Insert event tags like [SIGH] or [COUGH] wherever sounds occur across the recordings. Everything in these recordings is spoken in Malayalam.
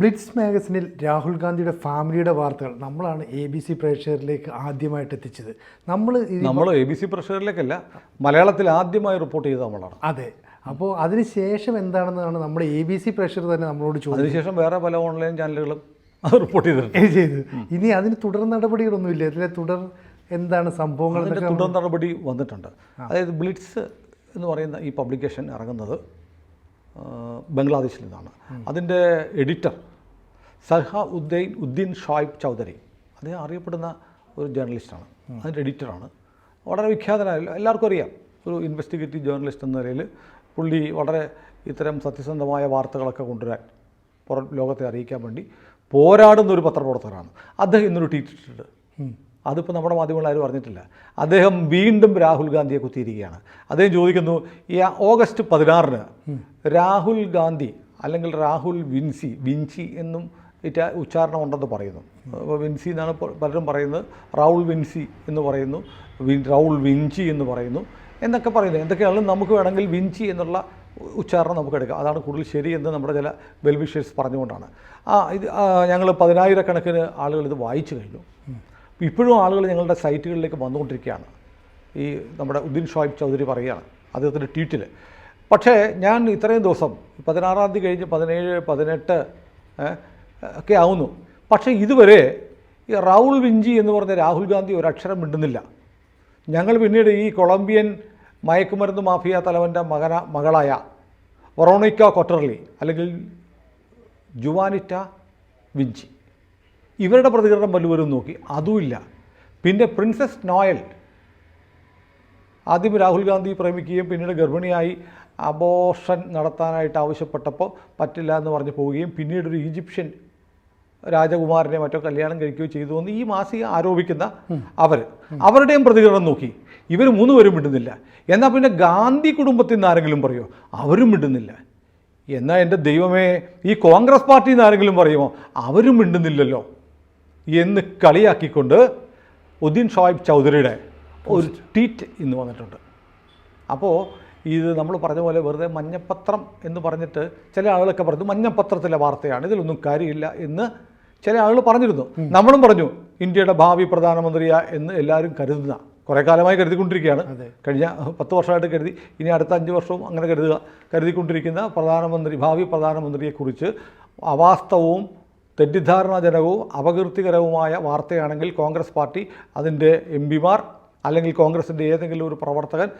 ബ്ലിറ്റ്സ് മാഗസിനിൽ രാഹുൽ ഗാന്ധിയുടെ ഫാമിലിയുടെ വാർത്തകൾ നമ്മളാണ് എ ബി സി പ്രേക്ഷകരിലേക്ക് ആദ്യമായിട്ട് എത്തിച്ചത്. നമ്മൾ നമ്മൾ എ ബി സി പ്രേക്ഷകരിലേക്കല്ല മലയാളത്തിൽ ആദ്യമായി റിപ്പോർട്ട് ചെയ്തത് നമ്മളാണ്. അതെ. അപ്പോൾ അതിനുശേഷം എന്താണെന്നാണ് നമ്മുടെ എ ബി സി പ്രേക്ഷകർ തന്നെ നമ്മളോട് ചോദിച്ചത്. അതിനുശേഷം വേറെ പല ഓൺലൈൻ ചാനലുകളും അത് റിപ്പോർട്ട് ചെയ്തിട്ടുണ്ട്. ചെയ്തു. ഇനി അതിന് തുടർ നടപടികളൊന്നുമില്ല. ഇതിലെ തുടർ എന്താണ് സംഭവങ്ങൾ തുടർ നടപടി വന്നിട്ടുണ്ട്. അതായത് ബ്ലിറ്റ്സ് എന്ന് പറയുന്ന ഈ പബ്ലിക്കേഷൻ ഇറങ്ങുന്നത് ബംഗ്ലാദേശിൽ നിന്നാണ് അതിന്റെ എഡിറ്റർ സൽഹ ഉദ്ദൈൻ ഉദ്ദീൻ ഷായിബ് ചൗധരി. അദ്ദേഹം അറിയപ്പെടുന്ന ഒരു ജേർണലിസ്റ്റാണ്. അതിന്റെ എഡിറ്ററാണ്. വളരെ വിഖ്യാതനായ എല്ലാവർക്കും അറിയാം. ഒരു ഇൻവെസ്റ്റിഗേറ്റീവ് ജേർണലിസ്റ്റ് എന്ന നിലയിൽ പുള്ളി വളരെ ഇത്തരം സത്യസന്ധമായ വാർത്തകളൊക്കെ കൊണ്ടുവരാൻ പുറം ലോകത്തെ അറിയിക്കാൻ വേണ്ടി പോരാടുന്ന ഒരു പത്രപ്രവർത്തകനാണ്. അദ്ദേഹം ഇന്നൊരു ട്വീറ്റ് ഇട്ടിട്ടുണ്ട്. അതിപ്പോൾ നമ്മുടെ മാധ്യമങ്ങൾ ആരും അറിഞ്ഞിട്ടില്ല. അദ്ദേഹം വീണ്ടും രാഹുൽ ഗാന്ധിയെ കുത്തിയിരിക്കുകയാണ്. അദ്ദേഹം ചോദിക്കുന്നു ഈ ഓഗസ്റ്റ് പതിനാറിന് രാഹുൽ ഗാന്ധി അല്ലെങ്കിൽ രാഹുൽ വിൻസി വിൻസി എന്നും ഇറ്റ ഉച്ചാരണം ഉണ്ടെന്ന് പറയുന്നു. വിൻസി എന്നാണ് പലരും പറയുന്നത്. റൗൾ വിൻസി എന്ന് പറയുന്നു. റൗൾ വിൻചി എന്ന് പറയുന്നു. എന്നൊക്കെ പറയുന്നത്. എന്തൊക്കെയാണെങ്കിലും നമുക്ക് വേണമെങ്കിൽ വിൻചി എന്നുള്ള ഉച്ചാരണം നമുക്ക് എടുക്കാം. അതാണ് കൂടുതൽ ശരി എന്ന് നമ്മുടെ ചില വെൽവിഷേഴ്സ് പറഞ്ഞുകൊണ്ടാണ്. ആ ഇത് ഞങ്ങൾ പതിനായിരക്കണക്കിന് ആളുകൾ ഇത് വായിച്ചു കഴിഞ്ഞു. ഇപ്പോഴും ആളുകൾ ഞങ്ങളുടെ സൈറ്റുകളിലേക്ക് വന്നുകൊണ്ടിരിക്കുകയാണ്. ഈ നമ്മുടെ ഉദ്ദീൻ ഷോയിബ് ചൗധരി പറയുകയാണ് അദ്ദേഹത്തിന്റെ ട്വീറ്റിൽ. പക്ഷേ ഞാൻ ഇത്രയും ദിവസം പതിനാറാം തീയതി കഴിഞ്ഞ് പതിനേഴ് പതിനെട്ട് ഒക്കെ ആവുന്നു. പക്ഷേ ഇതുവരെ ഈ റൗൾ വിഞ്ചി എന്ന് പറഞ്ഞ രാഹുൽ ഗാന്ധി ഒരക്ഷരം മിണ്ടുന്നില്ല. ഞങ്ങൾ പിന്നീട് ഈ കൊളംബിയൻ മയക്കുമരുന്ന് മാഫിയ തലവന്റെ മകന മകളായ വറോണിക്ക കൊട്ടർലി അല്ലെങ്കിൽ ജുവാനിറ്റ വിഞ്ചി. ഇവരുടെ പ്രതികരണം വല്ലവരും നോക്കി. അതുമില്ല. പിന്നെ പ്രിൻസസ് നോയൽ. ആദ്യം രാഹുൽ ഗാന്ധി പ്രേമിക്കുകയും പിന്നീട് ഗർഭിണിയായി അബോഷൻ നടത്താനായിട്ട് ആവശ്യപ്പെട്ടപ്പോൾ പറ്റില്ല എന്ന് പറഞ്ഞ് പോവുകയും പിന്നീട് ഒരു ഈജിപ്ഷ്യൻ രാജകുമാരനെ മറ്റോ കല്യാണം കഴിക്കുകയോ ചെയ്തു എന്ന് ഈ മാസിക ആരോപിക്കുന്ന അവർ അവരുടെയും പ്രതികരണം നോക്കി. ഇവർ മൂന്ന് പേരും മിണ്ടുന്നില്ല. എന്നാൽ പിന്നെ ഗാന്ധി കുടുംബത്തിൽ നിന്ന് ആരെങ്കിലും പറയുമോ അവരും മിണ്ടുന്നില്ല. എന്നാൽ എന്റെ ദൈവമേ ഈ കോൺഗ്രസ് പാർട്ടിയിൽ നിന്ന് ആരെങ്കിലും പറയുമോ? അവരും മിണ്ടുന്നില്ലല്ലോ. എന്ന് കളിയാക്കിക്കൊണ്ട് ഉദ്ദീൻ ഷോയിബ് ചൗധരിയുടെ ഒരു ട്വീറ്റ് ഇന്ന് വന്നിട്ടുണ്ട്. അപ്പോൾ ഇത് നമ്മൾ പറഞ്ഞ പോലെ വെറുതെ മഞ്ഞപ്പത്രം എന്ന് പറഞ്ഞിട്ട് ചില ആളുകളൊക്കെ പറഞ്ഞു മഞ്ഞപ്പത്രത്തിലെ വാർത്തയാണ് ഇതിലൊന്നും കാര്യമില്ല എന്ന് ചില ആളുകൾ പറഞ്ഞിരുന്നു. നമ്മളും പറഞ്ഞു ഇന്ത്യയുടെ ഭാവി പ്രധാനമന്ത്രിയാ എന്ന് എല്ലാവരും കരുതുന്ന കുറേ കാലമായി കരുതിക്കൊണ്ടിരിക്കുകയാണ്. കഴിഞ്ഞ പത്ത് വർഷമായിട്ട് കരുതി ഇനി അടുത്ത അഞ്ച് വർഷവും അങ്ങനെ കരുതുക കരുതിക്കൊണ്ടിരിക്കുന്ന പ്രധാനമന്ത്രി ഭാവി പ്രധാനമന്ത്രിയെക്കുറിച്ച് അവാസ്തവവും തെറ്റിദ്ധാരണാജനകവും അപകീർത്തികരവുമായ വാർത്തയാണെങ്കിൽ കോൺഗ്രസ് പാർട്ടി അതിന്റെ എം പിമാർ അല്ലെങ്കിൽ കോൺഗ്രസിന്റെ ഏതെങ്കിലും ഒരു പ്രവർത്തകൻ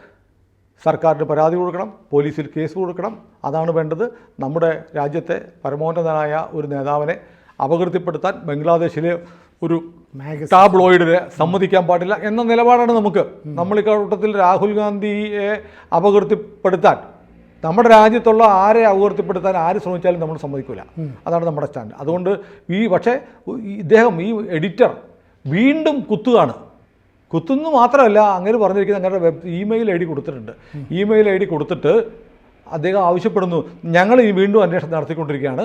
സർക്കാരിന് പരാതി കൊടുക്കണം പോലീസിൽ കേസ് കൊടുക്കണം. അതാണ് വേണ്ടത്. നമ്മുടെ രാജ്യത്തെ പരമോന്നതനായ ഒരു നേതാവിനെ അപകീർത്തിപ്പെടുത്താൻ ബംഗ്ലാദേശിലെ ഒരു ടാബ്ലോയിഡിനെ സമ്മതിക്കാൻ പാടില്ല എന്ന നിലപാടാണ് നമുക്ക്. നമ്മൾ കൂട്ടത്തിൽ രാഹുൽ ഗാന്ധിയെ അപകീർത്തിപ്പെടുത്താൻ നമ്മുടെ രാജ്യത്തുള്ള ആരെ അപകീർത്തിപ്പെടുത്താൻ ആര് ശ്രമിച്ചാലും നമ്മൾ സമ്മതിക്കില്ല അതാണ് നമ്മുടെ സ്റ്റാൻഡ്. അതുകൊണ്ട് ഈ പക്ഷേ ഇദ്ദേഹം ഈ എഡിറ്റർ വീണ്ടും കുത്തുകയാണ്. കുത്തുന്നു മാത്രമല്ല അങ്ങനെ പറഞ്ഞിരിക്കുന്ന ഞങ്ങളുടെ വെബ് ഇമെയിൽ ഐ ഡി കൊടുത്തിട്ടുണ്ട്. ഇമെയിൽ ഐ ഡി കൊടുത്തിട്ട് അദ്ദേഹം ആവശ്യപ്പെടുന്നു ഞങ്ങൾ ഈ വീണ്ടും അന്വേഷണം നടത്തിക്കൊണ്ടിരിക്കുകയാണ്.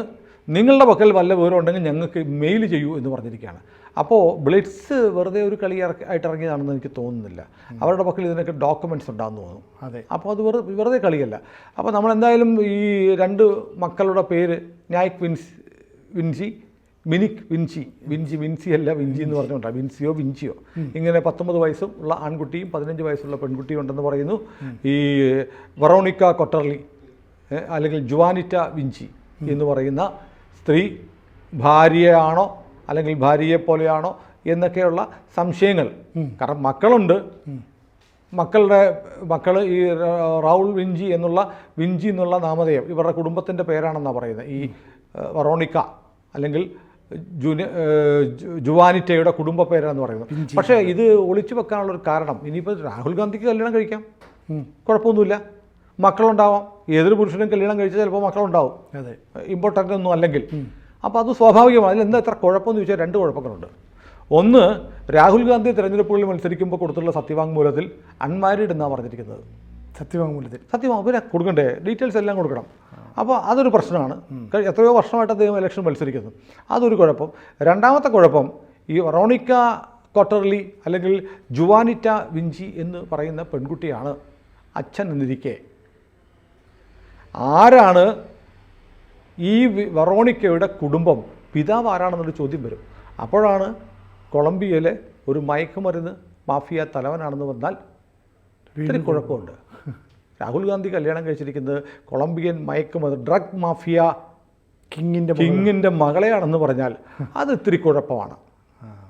നിങ്ങളുടെ പക്കൽ വല്ല വിവരം ഉണ്ടെങ്കിൽ ഞങ്ങൾക്ക് മെയിൽ ചെയ്യൂ എന്ന് പറഞ്ഞിരിക്കുകയാണ്. അപ്പോൾ ബ്ലിറ്റ്സ് വെറുതെ ഒരു കളി ഇറക്കി ആയിട്ട് ഇറങ്ങിയതാണെന്ന് എനിക്ക് തോന്നുന്നില്ല. അവരുടെ പക്കൽ ഇതിനൊക്കെ ഡോക്യുമെന്റ്സ് ഉണ്ടാകുന്നു തോന്നുന്നു. അതെ. അപ്പോൾ അത് വെറുതെ വെറുതെ കളിയല്ല. അപ്പോൾ നമ്മൾ എന്തായാലും ഈ രണ്ട് മക്കളുടെ പേര് നായിക് വിൻസ് വിൻസി മിനിക് വിൻസി വിൻസി വിൻസി അല്ല വിൻസി എന്ന് പറഞ്ഞുകൊണ്ടാണ് വിൻസിയോ വിൻസിയോ. ഇങ്ങനെ പത്തൊമ്പത് വയസ്സും ഉള്ള ആൺകുട്ടിയും പതിനഞ്ച് വയസ്സുള്ള പെൺകുട്ടിയും ഉണ്ടെന്ന് പറയുന്നു. ഈ വറോണിക്ക കൊട്ടർലി അല്ലെങ്കിൽ ജുവാനിറ്റ വിൻചി എന്ന് പറയുന്ന സ്ത്രീ ഭാര്യയാണോ അല്ലെങ്കിൽ ഭാര്യയെ പോലെയാണോ എന്നൊക്കെയുള്ള സംശയങ്ങൾ. കാരണം മക്കളുണ്ട്. മക്കളുടെ മക്കൾ ഈ റൗൾ വിഞ്ചി എന്നുള്ള വിഞ്ചി എന്നുള്ള നാമധേയം ഇവരുടെ കുടുംബത്തിന്റെ പേരാണെന്നാണ് പറയുന്നത്. ഈ വറോണിക്ക അല്ലെങ്കിൽ ജുന ജുവാനിറ്റയുടെ കുടുംബ പേരാണെന്ന് പറയുന്നത്. പക്ഷേ ഇത് ഒളിച്ചു വെക്കാനുള്ള ഒരു കാരണം. ഇനിയിപ്പോൾ രാഹുൽ ഗാന്ധിക്ക് കല്യാണം കഴിക്കാം. കുഴപ്പമൊന്നുമില്ല. മക്കളുണ്ടാവാം. ഏതൊരു പുരുഷനും കല്യാണം കഴിച്ചാൽ ചിലപ്പോൾ മക്കളുണ്ടാവും. അതെ. ഇമ്പോർട്ടന്റ് ഒന്നും അല്ലെങ്കിൽ. അപ്പോൾ അത് സ്വാഭാവികമാണ്. അതിൽ എന്താ ഇത്ര കുഴപ്പമെന്ന് ചോദിച്ചാൽ രണ്ട് കുഴപ്പങ്ങളുണ്ട്. ഒന്ന് രാഹുൽ ഗാന്ധി തിരഞ്ഞെടുപ്പുകളിൽ മത്സരിക്കുമ്പോൾ കൊടുത്തുള്ള സത്യവാങ്മൂലത്തിൽ അൺമാരീഡ് എന്നാണ് പറഞ്ഞിരിക്കുന്നത്? സത്യവാങ്മൂലത്തിൽ. സത്യവാങ് പിന്നെ കൊടുക്കണ്ടേ? ഡീറ്റെയിൽസ് എല്ലാം കൊടുക്കണം. അപ്പോൾ അതൊരു പ്രശ്നമാണ്. എത്രയോ വർഷമായിട്ട് അദ്ദേഹം ഇലക്ഷൻ മത്സരിക്കുന്നു. അതൊരു കുഴപ്പം. രണ്ടാമത്തെ കുഴപ്പം ഈ റോണിക്ക കൊട്ടർലി അല്ലെങ്കിൽ ജുവാനിറ്റ വിഞ്ചി എന്ന് പറയുന്ന പെൺകുട്ടിയാണ് അച്ഛൻ എന്നിരിക്കെ. ആരാണ് ഈ വെറോണിക്കയുടെ കുടുംബം പിതാവ് ആരാണെന്നൊരു ചോദ്യം വരും. അപ്പോഴാണ് കൊളംബിയയിലെ ഒരു മയക്കുമരുന്ന് മാഫിയ തലവനാണെന്ന് വന്നാൽ ഇത്തിരി കുഴപ്പമുണ്ട്. രാഹുൽ ഗാന്ധി കല്യാണം കഴിച്ചിരിക്കുന്നത് കൊളംബിയൻ മയക്കുമരുന്ന് ഡ്രഗ് മാഫിയ കിങ്ങിന്റെ കിങ്ങിന്റെ മകളെയാണെന്ന് പറഞ്ഞാൽ അത് ഇത്തിരി കുഴപ്പമാണ്.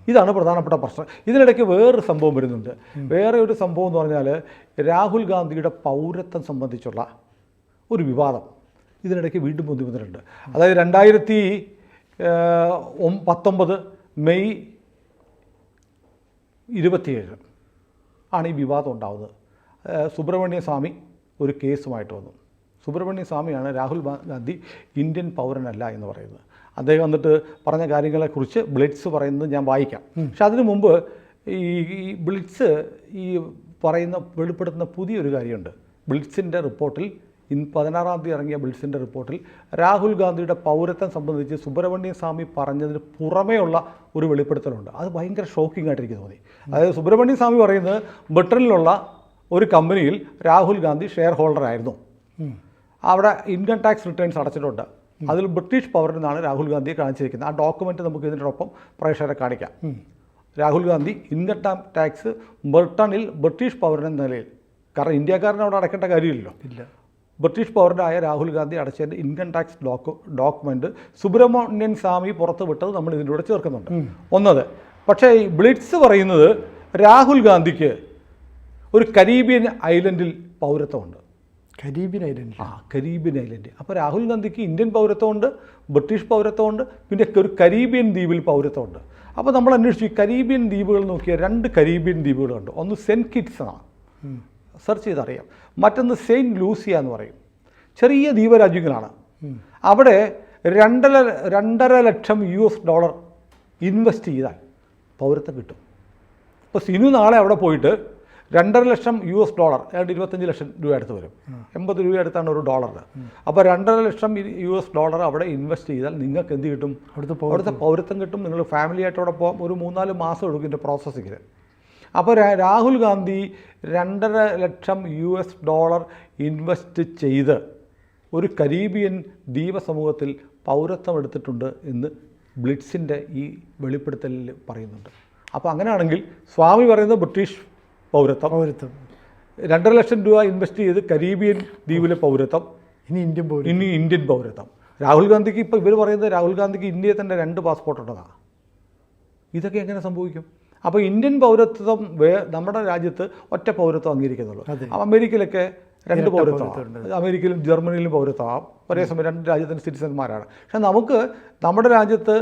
ഇതാണ് പ്രധാനപ്പെട്ട പ്രശ്നം. ഇതിനിടയ്ക്ക് വേറൊരു സംഭവം വരുന്നുണ്ട്. വേറെ ഒരു സംഭവം എന്ന് പറഞ്ഞാൽ രാഹുൽ ഗാന്ധിയുടെ പൗരത്വം സംബന്ധിച്ചുള്ള ഒരു വിവാദം. ഇതിനിടയ്ക്ക് വീണ്ടും ബുദ്ധിമുട്ടുണ്ട് അതായത് രണ്ടായിരത്തി പത്തൊമ്പത് മെയ് ഇരുപത്തിയേഴ് ആണ് ഈ വിവാദം ഉണ്ടാവുന്നത്. സുബ്രഹ്മണ്യ സ്വാമി ഒരു കേസുമായിട്ട് വന്നു. സുബ്രഹ്മണ്യ സ്വാമിയാണ് രാഹുൽ ഗാന്ധി ഇന്ത്യൻ പൗരനല്ല എന്ന് പറയുന്നത്. അദ്ദേഹം വന്നിട്ട് പറഞ്ഞ കാര്യങ്ങളെക്കുറിച്ച് ബ്ലിറ്റ്സ് പറയുന്നത് ഞാൻ വായിക്കാം. പക്ഷെ അതിനു മുമ്പ് ഈ ഈ ബ്ലിറ്റ്സ് ഈ പറയുന്ന വെളിപ്പെടുത്തുന്ന പുതിയൊരു കാര്യമുണ്ട്. ബ്ലിറ്റ്സിന്റെ റിപ്പോർട്ടിൽ ഇൻ പതിനാറാം തീയതി ഇറങ്ങിയ ബിൽസിന്റെ റിപ്പോർട്ടിൽ രാഹുൽ ഗാന്ധിയുടെ പൗരത്വം സംബന്ധിച്ച് സുബ്രഹ്മണ്യ സ്വാമി പറഞ്ഞതിന് പുറമേയുള്ള ഒരു വെളിപ്പെടുത്തലുണ്ട്. അത് ഭയങ്കര ഷോക്കിംഗ് ആയിട്ട് എനിക്ക് തോന്നി. അതായത് സുബ്രഹ്മണ്യ സ്വാമി പറയുന്നത് ബ്രിട്ടനിലുള്ള ഒരു കമ്പനിയിൽ രാഹുൽ ഗാന്ധി ഷെയർ ഹോൾഡർ ആയിരുന്നു. അവിടെ ഇൻകം ടാക്സ് റിട്ടേൺസ് അടച്ചിട്ടുണ്ട്. അതിൽ ബ്രിട്ടീഷ് പൗരനെന്നാണ് രാഹുൽ ഗാന്ധിയെ കാണിച്ചിരിക്കുന്നത്. ആ ഡോക്യുമെന്റ് നമുക്ക് ഇതിനോടൊപ്പം പ്രേക്ഷകരെ കാണിക്കാം. രാഹുൽ ഗാന്ധി ഇൻകം ടാക്സ് ബ്രിട്ടനിൽ ബ്രിട്ടീഷ് പൗരൻ എന്ന നിലയിൽ. കാരണം ഇന്ത്യക്കാരൻ അവിടെ അടയ്ക്കേണ്ട കാര്യമില്ലല്ലോ. ഇല്ല. ബ്രിട്ടീഷ് പൗരനായ Rahul Gandhi അടച്ചതിന്റെ income tax docu document Subramanian Swamy പുറത്തുവിട്ടത് നമ്മൾ ഇതിലൂടെ ചേർക്കുന്നുണ്ട്. ഒന്നത്. പക്ഷേ ഈ ബ്ലിറ്റ്സ് പറയുന്നത് രാഹുൽ ഗാന്ധിക്ക് ഒരു കരീബിയൻ ഐലൻഡിൽ പൗരത്വമുണ്ട്. കരീബിയൻ ഐലൻഡ് ആ കരീബിയൻ ഐലൻഡ്. അപ്പോൾ രാഹുൽ ഗാന്ധിക്ക് ഇന്ത്യൻ പൗരത്വമുണ്ട് ബ്രിട്ടീഷ് പൗരത്വമുണ്ട് പിന്നെ ഒരു കരീബിയൻ ദ്വീപിൽ പൗരത്വമുണ്ട്. അപ്പോൾ നമ്മൾ അന്വേഷിച്ചു ഈ കരീബിയൻ ദ്വീപുകൾ നോക്കിയാൽ രണ്ട് കരീബിയൻ ദ്വീപുകളുണ്ട്. ഒന്ന് സെന്റ് കിറ്റ്സ് ആണ്. സെർച്ച് ചെയ്തറിയാം. മറ്റൊന്ന് സെയിന്റ് ലൂസിയ എന്ന് പറയും. ചെറിയ ദ്വീപരാജ്യങ്ങളാണ്. അവിടെ രണ്ടര രണ്ടര lakh U S dollar invest ചെയ്താൽ പൗരത്വം കിട്ടും. ഇപ്പോൾ സിനു നാളെ അവിടെ പോയിട്ട് രണ്ടര ലക്ഷം യു എസ് ഡോളർ ഏതാണ്ട് ഇരുപത്തഞ്ച് ലക്ഷം രൂപ അടുത്ത് വരും. എൺപത് രൂപ അടുത്താണ് ഒരു ഡോളർ അപ്പോൾ രണ്ടര ലക്ഷം യു എസ് ഡോളർ അവിടെ ഇൻവെസ്റ്റ് ചെയ്താൽ നിങ്ങൾക്ക് എന്ത് കിട്ടും? അവിടുത്തെ അവിടുത്തെ പൗരത്വം കിട്ടും. നിങ്ങൾ ഫാമിലിയായിട്ട് അവിടെ പോകാം ഒരു മൂന്നാൽ മാസം എടുക്കും ഇതിന്റെ പ്രോസസ്സിങ്ങിന് അപ്പോൾ രാഹുൽ ഗാന്ധി രണ്ടര lakh U S dollar invest ചെയ്ത് ഒരു കരീബിയൻ ദ്വീപ സമൂഹത്തിൽ പൗരത്വം എടുത്തിട്ടുണ്ട് എന്ന് ബ്ലിറ്റ്സിന്റെ ഈ വെളിപ്പെടുത്തലിൽ പറയുന്നുണ്ട്. അപ്പോൾ അങ്ങനെയാണെങ്കിൽ സ്വാമി പറയുന്നത് ബ്രിട്ടീഷ് പൗരത്വം പൗരത്വം. രണ്ടര ലക്ഷം രൂപ ഇൻവെസ്റ്റ് ചെയ്ത് കരീബിയൻ ദ്വീപിലെ പൗരത്വം ഇനി ഇന്ത്യൻ പൗരൻ ഇനി ഇന്ത്യൻ പൗരത്വം. രാഹുൽ ഗാന്ധിക്ക് ഇപ്പോൾ ഇവർ പറയുന്നത് രാഹുൽ ഗാന്ധിക്ക് ഇന്ത്യയിൽ തന്നെ രണ്ട് പാസ്പോർട്ട് ഉള്ളതാണ്. ഇതൊക്കെ എങ്ങനെ സംഭവിക്കും? അപ്പോൾ ഇന്ത്യൻ പൗരത്വം വേ നമ്മുടെ രാജ്യത്ത് ഒറ്റ പൗരത്വം അംഗീകരിക്കുന്നുള്ളൂ. അമേരിക്കയിലൊക്കെ രണ്ട് പൗരത്വം. പൗരത്വമാണ് അമേരിക്കയിലും ജർമ്മനിയിലും പൗരത്വമാകാം ഒരേ സമയം രണ്ട് രാജ്യത്തിന്റെ സിറ്റിസന്മാരാണ് പക്ഷേ നമുക്ക് നമ്മുടെ രാജ്യത്ത്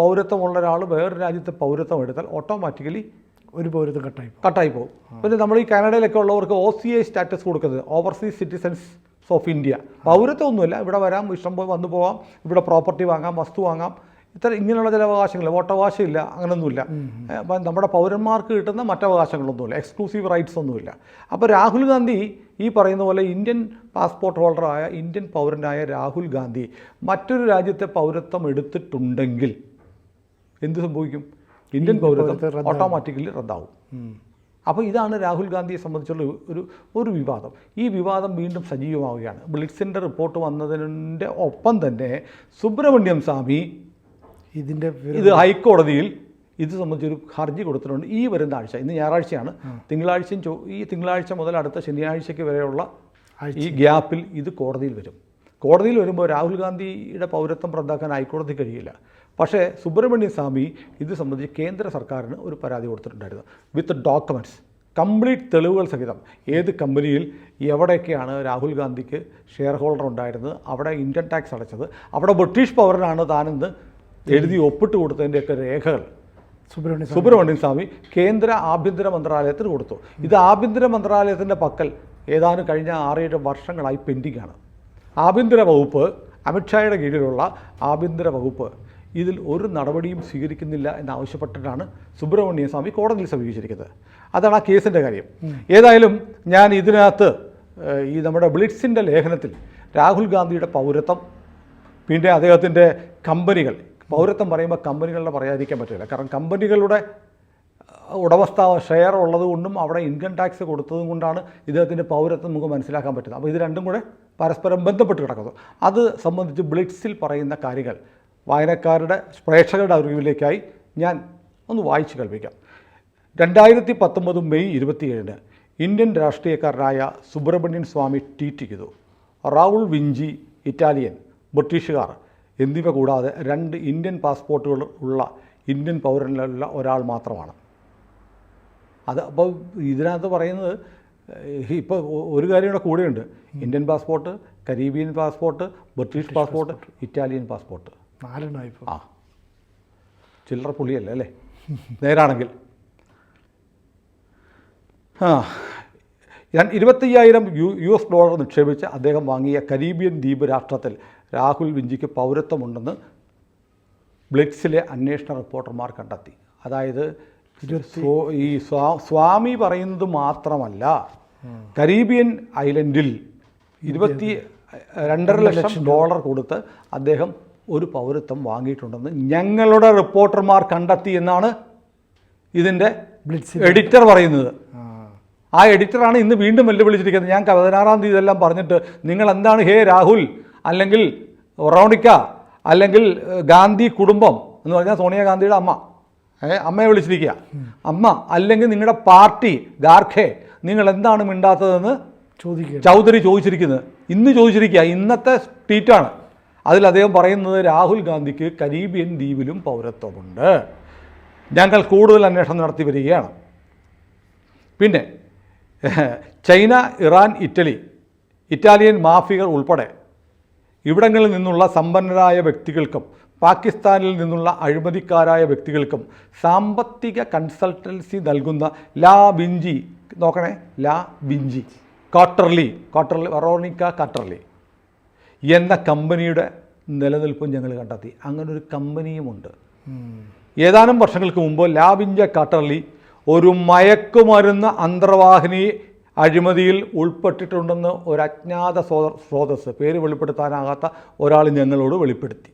പൗരത്വമുള്ള ഒരാൾ വേറൊരു രാജ്യത്ത് പൗരത്വം എടുത്താൽ ഓട്ടോമാറ്റിക്കലി ഒരു പൗരത്വം കട്ടായി കട്ടായി പോകും. പിന്നെ നമ്മൾ ഈ കാനഡയിലൊക്കെ ഉള്ളവർക്ക് ഒ സി ഐ സ്റ്റാറ്റസ് കൊടുക്കുന്നത് ഓവർസീസ് സിറ്റിസൻസ് ഓഫ് ഇന്ത്യ പൗരത്വം ഒന്നുമില്ല ഇവിടെ വരാം ഇഷ്ടം പോയി വന്നു പോവാം. ഇവിടെ പ്രോപ്പർട്ടി വാങ്ങാം വസ്തു വാങ്ങാം. ഇത്ര ഇങ്ങനെയുള്ള ചില അവകാശങ്ങൾ വോട്ടവകാശം ഇല്ല അങ്ങനെയൊന്നുമില്ല അപ്പം നമ്മുടെ പൗരന്മാർക്ക് കിട്ടുന്ന മറ്റവകാശങ്ങളൊന്നുമില്ല എക്സ്ക്ലൂസീവ് റൈറ്റ്സ് ഒന്നുമില്ല. അപ്പോൾ രാഹുൽ ഗാന്ധി ഈ പറയുന്ന പോലെ ഇന്ത്യൻ പാസ്പോർട്ട് ഹോൾഡറായ ഇന്ത്യൻ പൗരനായ രാഹുൽ ഗാന്ധി മറ്റൊരു രാജ്യത്തെ പൗരത്വം എടുത്തിട്ടുണ്ടെങ്കിൽ എന്ത് സംഭവിക്കും? ഇന്ത്യൻ പൗരത്വം. ഓട്ടോമാറ്റിക്കലി റദ്ദാവും. അപ്പോൾ ഇതാണ് രാഹുൽ ഗാന്ധിയെ സംബന്ധിച്ചുള്ള ഒരു- ഒരു ഒരു വിവാദം. ഈ വിവാദം വീണ്ടും സജീവമാവുകയാണ്. ബ്ലിറ്റ്സിന്റെ റിപ്പോർട്ട് വന്നതിന്റെ ഒപ്പം തന്നെ സുബ്രഹ്മണ്യം സ്വാമി ഇതിന്റെ ഇത് ഹൈക്കോടതിയിൽ ഇത് സംബന്ധിച്ചൊരു ഹർജി കൊടുത്തിട്ടുണ്ട്. ഈ വരുന്ന ആഴ്ച ഇന്ന് ഞായറാഴ്ചയാണ്. തിങ്കളാഴ്ചയും ഈ തിങ്കളാഴ്ച മുതൽ അടുത്ത ശനിയാഴ്ചയ്ക്ക് വരെയുള്ള ഈ ഗ്യാപ്പിൽ ഇത് കോടതിയിൽ വരും. കോടതിയിൽ വരുമ്പോൾ രാഹുൽ ഗാന്ധിയുടെ പൗരത്വം റദ്ദാക്കാൻ ഹൈക്കോടതി കഴിയില്ല. പക്ഷേ സുബ്രഹ്മണ്യ സ്വാമി ഇത് സംബന്ധിച്ച് കേന്ദ്ര സർക്കാരിന് ഒരു പരാതി കൊടുത്തിട്ടുണ്ടായിരുന്നു. വിത്ത് ഡോക്യുമെന്റ്സ് കംപ്ലീറ്റ് തെളിവുകൾ സഹിതം. ഏത് കമ്പനിയിൽ എവിടെയൊക്കെയാണ് രാഹുൽ ഗാന്ധിക്ക് ഷെയർ ഹോൾഡർ ഉണ്ടായിരുന്നത്? അവിടെ ഇൻകം ടാക്സ് അടച്ചത്. അവിടെ ബ്രിട്ടീഷ് പൗരനാണ് താനെന്ന് എഴുതി ഒപ്പിട്ട് കൊടുത്തതിന്റെയൊക്കെ രേഖകൾ. സുബ്രഹ്മണ്യ സുബ്രഹ്മണ്യൻ സ്വാമി കേന്ദ്ര ആഭ്യന്തര മന്ത്രാലയത്തിന് കൊടുത്തു. ഇത് ആഭ്യന്തര മന്ത്രാലയത്തിന്റെ പക്കൽ ഏതാനും കഴിഞ്ഞ ആറേഴ് വർഷങ്ങളായി പെൻഡിംഗ് ആണ് ആഭ്യന്തര വകുപ്പ് അമിത്ഷായുടെ കീഴിലുള്ള ആഭ്യന്തര വകുപ്പ് ഇതിൽ ഒരു നടപടിയും സ്വീകരിക്കുന്നില്ല എന്നാവശ്യപ്പെട്ടിട്ടാണ് സുബ്രഹ്മണ്യ സ്വാമി കോടതിയിൽ സമീപിച്ചിരിക്കുന്നത്. അതാണ് ആ കേസിന്റെ കാര്യം. ഏതായാലും ഞാൻ ഇതിനകത്ത് ഈ നമ്മുടെ ബ്ലിറ്റ്സിന്റെ ലേഖനത്തിൽ രാഹുൽ ഗാന്ധിയുടെ പൗരത്വം പിന്നെ അദ്ദേഹത്തിന്റെ കമ്പനികൾ പൗരത്വം പറയുമ്പോൾ കമ്പനികളുടെ പറയാതിരിക്കാൻ പറ്റില്ല കാരണം കമ്പനികളുടെ ഉടമസ്ഥ ഷെയർ ഉള്ളത് കൊണ്ടും അവിടെ ഇൻകം ടാക്സ് കൊടുത്തതും കൊണ്ടാണ് ഇദ്ദേഹത്തിന്റെ പൗരത്വം നമുക്ക് മനസ്സിലാക്കാൻ പറ്റുന്നത്. അപ്പോൾ ഇത് രണ്ടും കൂടെ പരസ്പരം ബന്ധപ്പെട്ട് കിടക്കുന്നു. അത് സംബന്ധിച്ച് ബ്ലിറ്റ്സിൽ പറയുന്ന കാര്യങ്ങൾ വായനക്കാരുടെ പ്രേക്ഷകരുടെ അറിവിലേക്കായി ഞാൻ ഒന്ന് വായിച്ചു കൽപ്പിക്കാം രണ്ടായിരത്തി പത്തൊമ്പത് മെയ് ഇരുപത്തിയേഴിന് ഇന്ത്യൻ രാഷ്ട്രീയക്കാരനായ സുബ്രഹ്മണ്യൻ സ്വാമി ട്വീറ്റ് ചെയ്തു റാവുൾ വിഞ്ചി ഇറ്റാലിയൻ ബ്രിട്ടീഷുകാർ എന്നിവ കൂടാതെ രണ്ട് ഇന്ത്യൻ പാസ്പോർട്ടുകൾ ഉള്ള ഇന്ത്യൻ പൗരനിലുള്ള ഒരാൾ മാത്രമാണ്. അത് അപ്പോൾ ഇതിനകത്ത് പറയുന്നത് ഇപ്പോൾ ഒരു കാര്യം കൂടെ കൂടെയുണ്ട്. Indian passport Caribbean passport British passport Italian passport. നാലെണ്ണമായി ആ. ചില്ലറ പുള്ളിയല്ല അല്ലേ? നേരാണെങ്കിൽ. ആ. ഞാൻ ഇരുപത്തയ്യായിരം യു യു എസ് ഡോളർ നിക്ഷേപിച്ച് അദ്ദേഹം വാങ്ങിയ കരീബിയൻ ദ്വീപ് രാഷ്ട്രത്തിൽ രാഹുൽ വിഞ്ചിക്ക് പൗരത്വമുണ്ടെന്ന് ബ്ലിറ്റ്സിലെ അന്വേഷണ റിപ്പോർട്ടർമാർ കണ്ടെത്തി. അതായത് ഈ സ്വാ- സ്വാമി പറയുന്നത് മാത്രമല്ല കരീബിയൻ ഐലൻഡിൽ ഇരുപത്തി രണ്ടര ലക്ഷം ഡോളർ കൊടുത്ത് അദ്ദേഹം ഒരു പൗരത്വം വാങ്ങിയിട്ടുണ്ടെന്ന് ഞങ്ങളുടെ റിപ്പോർട്ടർമാർ കണ്ടെത്തി എന്നാണ് ഇതിന്റെ എഡിറ്റർ പറയുന്നത്. ആ. ആ എഡിറ്ററാണ് ഇന്ന് വീണ്ടും വെല്ലുവിളിച്ചിരിക്കുന്നത്. ഞാൻ പതിനാറാം തീയതി ഇതെല്ലാം പറഞ്ഞിട്ട് നിങ്ങൾ എന്താണ് ഹേ രാഹുൽ അല്ലെങ്കിൽ റോണിക്ക അല്ലെങ്കിൽ ഗാന്ധി കുടുംബം എന്ന് പറഞ്ഞാൽ സോണിയാഗാന്ധിയുടെ അമ്മ. അമ്മയെ വിളിച്ചിരിക്കുക. അമ്മ അല്ലെങ്കിൽ നിങ്ങളുടെ പാർട്ടി ഗാർഖെ നിങ്ങൾ എന്താണ് മിണ്ടാത്തതെന്ന് ചോദിക്കുക. ചൗധരി ചോദിച്ചിരിക്കുന്നത്. ഇന്ന് ചോദിച്ചിരിക്കുക. ഇന്നത്തെ ട്വീറ്റാണ്. അതിൽ അദ്ദേഹം പറയുന്നത് രാഹുൽ ഗാന്ധിക്ക് കരീബിയൻ ദ്വീപിലും പൗരത്വമുണ്ട്. ഞങ്ങൾ കൂടുതൽ അന്വേഷണം നടത്തി വരികയാണ്. പിന്നെ ചൈന ഇറാൻ ഇറ്റലി ഇറ്റാലിയൻ മാഫികൾ ഉൾപ്പെടെ ഇവിടങ്ങളിൽ നിന്നുള്ള സമ്പന്നരായ വ്യക്തികൾക്കും പാകിസ്ഥാനിൽ നിന്നുള്ള അഴിമതിക്കാരായ വ്യക്തികൾക്കും സാമ്പത്തിക കൺസൾട്ടൻസി നൽകുന്ന ലാ ബിഞ്ചി നോക്കണേ ലാ ബിഞ്ചി കാട്ടർലി കാട്ടർലി വറോണിക്ക കാട്ടർലി എന്ന കമ്പനിയുടെ നിലനിൽപ്പും ഞങ്ങൾ കണ്ടെത്തി അങ്ങനൊരു കമ്പനിയുമുണ്ട്. ഏതാനും വർഷങ്ങൾക്ക് മുമ്പ് ലാവിഞ്ച കാട്ടർലി ഒരു മയക്കുമരുന്ന് അന്തർവാഹിനി അഴിമതിയിൽ ഉൾപ്പെട്ടിട്ടുണ്ടെന്ന് ഒരു അജ്ഞാത സ്രോ- സ്രോതസ് പേര് വെളിപ്പെടുത്താനാകാത്ത ഒരാൾ ഞങ്ങളോട് വെളിപ്പെടുത്തി.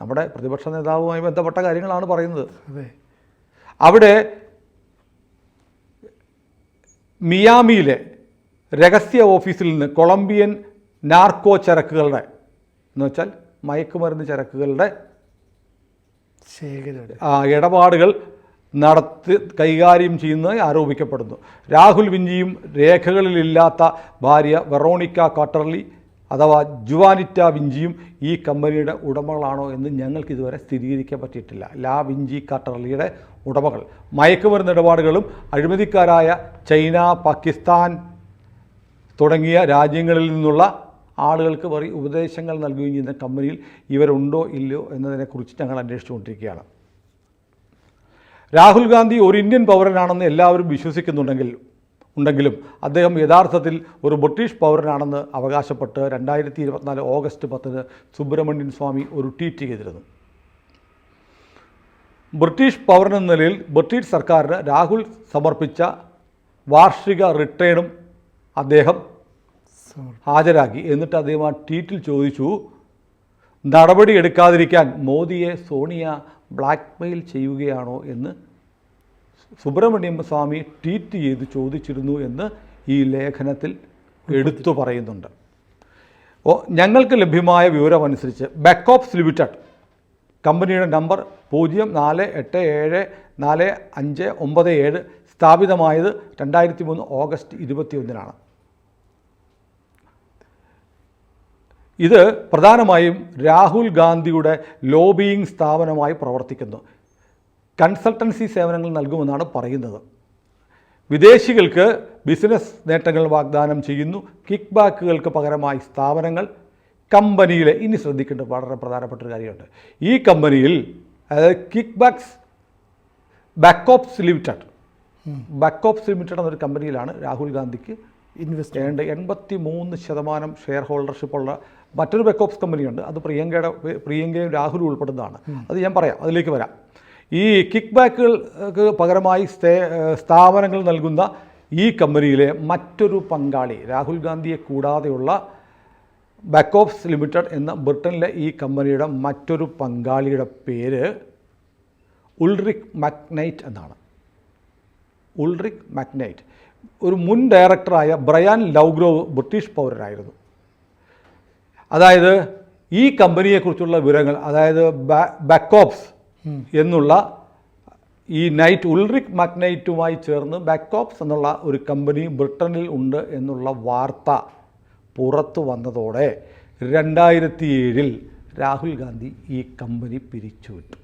നമ്മുടെ പ്രതിപക്ഷ നേതാവുമായി ബന്ധപ്പെട്ട കാര്യങ്ങളാണ് പറയുന്നത്. അതെ. അവിടെ മിയാമിയിലെ രഹസ്യ ഓഫീസിൽ നിന്ന് കൊളംബിയൻ നാർക്കോ ചരക്കുകളുടെ എന്ന് വെച്ചാൽ മയക്കുമരുന്ന് ചരക്കുകളുടെ ശേഖര ആ, ഇടപാടുകൾ നടത്തി കൈകാര്യം ചെയ്യുന്നതായി ആരോപിക്കപ്പെടുന്നു. രാഹുൽ വിഞ്ചിയും രേഖകളിലില്ലാത്ത ഭാര്യ വെറോണിക്ക കാട്ടർലി അഥവാ ജുവാനിറ്റ വിഞ്ചിയും ഈ കമ്പനിയുടെ ഉടമകളാണോ എന്ന് ഞങ്ങൾക്ക് ഇതുവരെ സ്ഥിരീകരിക്കാൻ പറ്റിയിട്ടില്ല. ലാ വിഞ്ചി കാട്ടർലിയുടെ ഉടമകൾ. മയക്കുമരുന്ന് ഇടപാടുകളും അഴിമതിക്കാരായ ചൈന പാകിസ്ഥാൻ തുടങ്ങിയ രാജ്യങ്ങളിൽ നിന്നുള്ള ആളുകൾക്ക് പറ ഉപദേശങ്ങൾ നൽകുകയും ചെയ്യുന്ന കമ്പനിയിൽ ഇവരുണ്ടോ ഇല്ലയോ എന്നതിനെക്കുറിച്ച് ഞങ്ങൾ അന്വേഷിച്ചുകൊണ്ടിരിക്കുകയാണ്. രാഹുൽ ഗാന്ധി ഒരു ഇന്ത്യൻ പൗരനാണെന്ന് എല്ലാവരും വിശ്വസിക്കുന്നുണ്ടെങ്കിൽ ഉണ്ടെങ്കിലും അദ്ദേഹം യഥാർത്ഥത്തിൽ ഒരു ബ്രിട്ടീഷ് പൗരനാണെന്ന് അവകാശപ്പെട്ട് രണ്ടായിരത്തി ഇരുപത്തിനാല് ഓഗസ്റ്റ് പത്തിന് സുബ്രഹ്മണ്യൻ സ്വാമി ഒരു ട്വീറ്റ് ചെയ്തിരുന്നു. ബ്രിട്ടീഷ് പൗരൻ എന്ന നിലയിൽ ബ്രിട്ടീഷ് സർക്കാരിന് രാഹുൽ സമർപ്പിച്ച വാർഷിക റിട്ടേണും അദ്ദേഹം ഹാജരാക്കി. എന്നിട്ട് അദ്ദേഹം ആ ട്വീറ്റിൽ ചോദിച്ചു നടപടി എടുക്കാതിരിക്കാൻ മോദിയെ സോണിയ ബ്ലാക്ക്മെയിൽ ചെയ്യുകയാണോ എന്ന് സുബ്രഹ്മണ്യം സ്വാമി ട്വീറ്റ് ചെയ്ത് ചോദിച്ചിരുന്നു എന്ന് ഈ ലേഖനത്തിൽ എടുത്തു പറയുന്നുണ്ട്. ഓ ഞങ്ങൾക്ക് ലഭ്യമായ വിവരമനുസരിച്ച് ബാക്ക് ബെക്കോപ്സ് ലിമിറ്റഡ് കമ്പനിയുടെ നമ്പർ പൂജ്യം നാല് എട്ട് ഏഴ് നാല് അഞ്ച് ഒമ്പത് ഏഴ് സ്ഥാപിതമായത് രണ്ടായിരത്തി മൂന്ന് ഓഗസ്റ്റ് ഇരുപത്തിയൊന്നിനാണ്. ഇത് പ്രധാനമായും രാഹുൽ ഗാന്ധിയുടെ ലോബിയിങ് സ്ഥാപനമായി പ്രവർത്തിക്കുന്നു. കൺസൾട്ടൻസി സേവനങ്ങൾ നൽകുമെന്നാണ് പറയുന്നത്. വിദേശികൾക്ക് ബിസിനസ് നേട്ടങ്ങൾ വാഗ്ദാനം ചെയ്യുന്നു. കിക്ക് ബാക്കുകൾക്ക് പകരമായി സ്ഥാപനങ്ങൾ. കമ്പനിയിലെ ഇനി ശ്രദ്ധിക്കേണ്ട വളരെ പ്രധാനപ്പെട്ട ഒരു കാര്യമുണ്ട്. ഈ കമ്പനിയിൽ അതായത് kick backs Backops limited. Backops limited എന്നൊരു കമ്പനിയിലാണ് രാഹുൽ ഗാന്ധിക്ക് ഇൻവെസ്റ്റ് ചെയ്യേണ്ട എൺപത്തി മൂന്ന് ശതമാനം ഷെയർ ഹോൾഡർഷിപ്പുള്ള മറ്റൊരു ബെക്കോപ്സ് കമ്പനിയുണ്ട്. അത് പ്രിയങ്കയുടെ പ്രിയങ്കയും രാഹുലും ഉൾപ്പെടുന്നതാണ്. അത് ഞാൻ പറയാം. അതിലേക്ക് വരാം. ഈ കിക്ക് ബാക്കുകൾക്ക് പകരമായി സ്ഥാപനങ്ങൾ നൽകുന്ന ഈ കമ്പനിയിലെ മറ്റൊരു പങ്കാളി രാഹുൽ ഗാന്ധിയെ കൂടാതെയുള്ള ബാക്കോപ്സ് ലിമിറ്റഡ് എന്ന ബ്രിട്ടനിലെ ഈ കമ്പനിയുടെ മറ്റൊരു പങ്കാളിയുടെ പേര് ഉൾറിക് മക്നൈറ്റ് എന്നാണ്. Ulrik McKnight. ഒരു മുൻ ഡയറക്ടറായ ബ്രയാൻ ലൗഗ്രോവ് ബ്രിട്ടീഷ് പൗരനായിരുന്നു. അതായത് ഈ കമ്പനിയെക്കുറിച്ചുള്ള വിവരങ്ങൾ അതായത് ബാക്കോപ്സ് എന്നുള്ള ഈ നൈറ്റ് ഉൾറിക് മാഗ്നൈറ്റുമായി ചേർന്ന് ബാക്കോപ്സ് എന്നുള്ള ഒരു കമ്പനി ബ്രിട്ടനിൽ ഉണ്ട് എന്നുള്ള വാർത്ത പുറത്തു വന്നതോടെ രണ്ടായിരത്തി ഏഴിൽ രാഹുൽ ഗാന്ധി ഈ കമ്പനി പിരിച്ചുവിട്ടു.